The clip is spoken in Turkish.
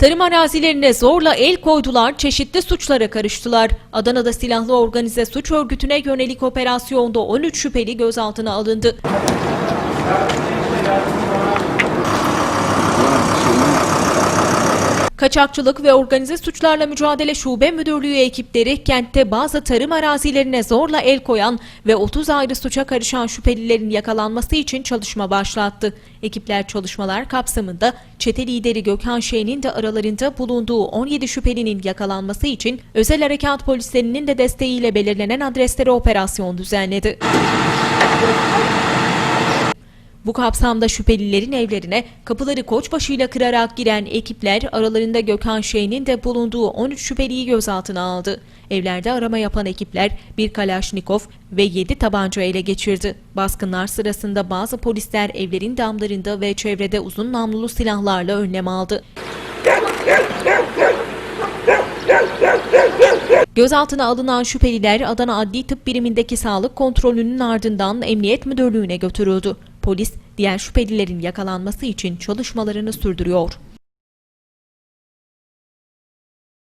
Tarım arazilerine zorla el koydular, çeşitli suçlara karıştılar. Adana'da silahlı organize suç örgütüne yönelik operasyonda 13 şüpheli gözaltına alındı. Kaçakçılık ve Organize Suçlarla Mücadele Şube Müdürlüğü ekipleri kentte bazı tarım arazilerine zorla el koyan ve 30 ayrı suça karışan şüphelilerin yakalanması için çalışma başlattı. Ekipler çalışmalar kapsamında çete lideri Gökhan Şen'in de aralarında bulunduğu 17 şüphelinin yakalanması için özel harekat polislerinin de desteğiyle belirlenen adreslere operasyon düzenledi. Bu kapsamda şüphelilerin evlerine kapıları koçbaşıyla kırarak giren ekipler aralarında Gökhan Şeyh'in de bulunduğu 13 şüpheliyi gözaltına aldı. Evlerde arama yapan ekipler bir Kalaşnikov ve 7 tabanca ele geçirdi. Baskınlar sırasında bazı polisler evlerin damlarında ve çevrede uzun namlulu silahlarla önlem aldı. Gözaltına alınan şüpheliler Adana Adli Tıp Birimindeki sağlık kontrolünün ardından Emniyet Müdürlüğü'ne götürüldü. Polis diğer şüphelilerin yakalanması için çalışmalarını sürdürüyor.